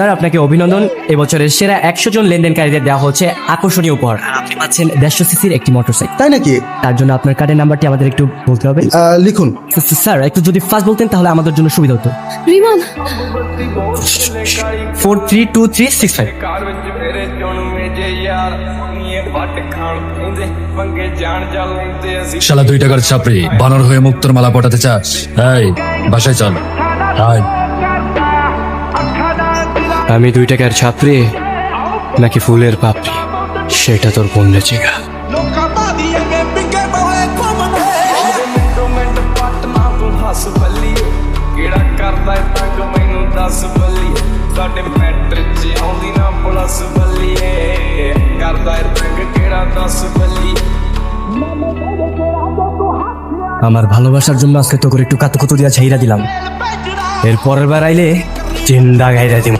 sir আপনাকে অভিনন্দন এবছরের সেরা একশো জন লেনদেনকারীদের দেওয়া হচ্ছে আকর্ষণীয় উপহার আর আপনি পাচ্ছেন দেড়শো সিসির একটি মোটরসাইকেল তাই নাকি তার জন্য আপনার কার্ডের নাম্বারটি আমাদের একটু বলতে হবে আহ, লিখুন স্যার একটু যদি ফাস্ট বলতেন তাহলে আমাদের জন্য সুবিধা হতো Riman four three two three six five ਕਾਰ ਵਿੱਚ ਮੇਰੇ ਚੁਣ ਮੇਜੇ ਯਾਰ ਨੀਏ ਵੱਟ ਖਾਣ ਪੈਂਦੇ ਪੰਗੇ ਜਾਣ ਜਾ ਲੈਂਦੇ ਅਸੀਂ শালা দুই টাকার চাপড়ি বানর হয়ে মুক্তর মালা পটাতে চাস এই বাসায় চল আয় আমি দুই টাকার ছাত্রী নাকি ফুলের পাপড়ি সেটা তোর বললে চিগা ਮਿੰਟੋ ਮਿੰਟ ਪੱਟਣਾ ਤੂੰ ਹੱਸ ਬੱਲੀਏ ਕਿਹੜਾ ਕਰਦਾ ਏ ਤੰਗ ਮੈਨੂੰ ਦੱਸ ਬੱਲੀਏ ਸਾਡੇ ਮੈਟਰ 'ਚ ਆਉਂਦੀ ਨਾ ਪੁਲਸ ਬੱਲੀਏ ਕਰਦਾ ਏ ਤੰਗ ਕਿਹੜਾ ਦੱਸ ਬੱਲੀਏ আমার ভালোবাসার জন্য আজকে তোকে একটু কাতুকুতু দিয়া ছাইরা দিলাম এর পরের বার আইলে চিন্তা গাইরা দিব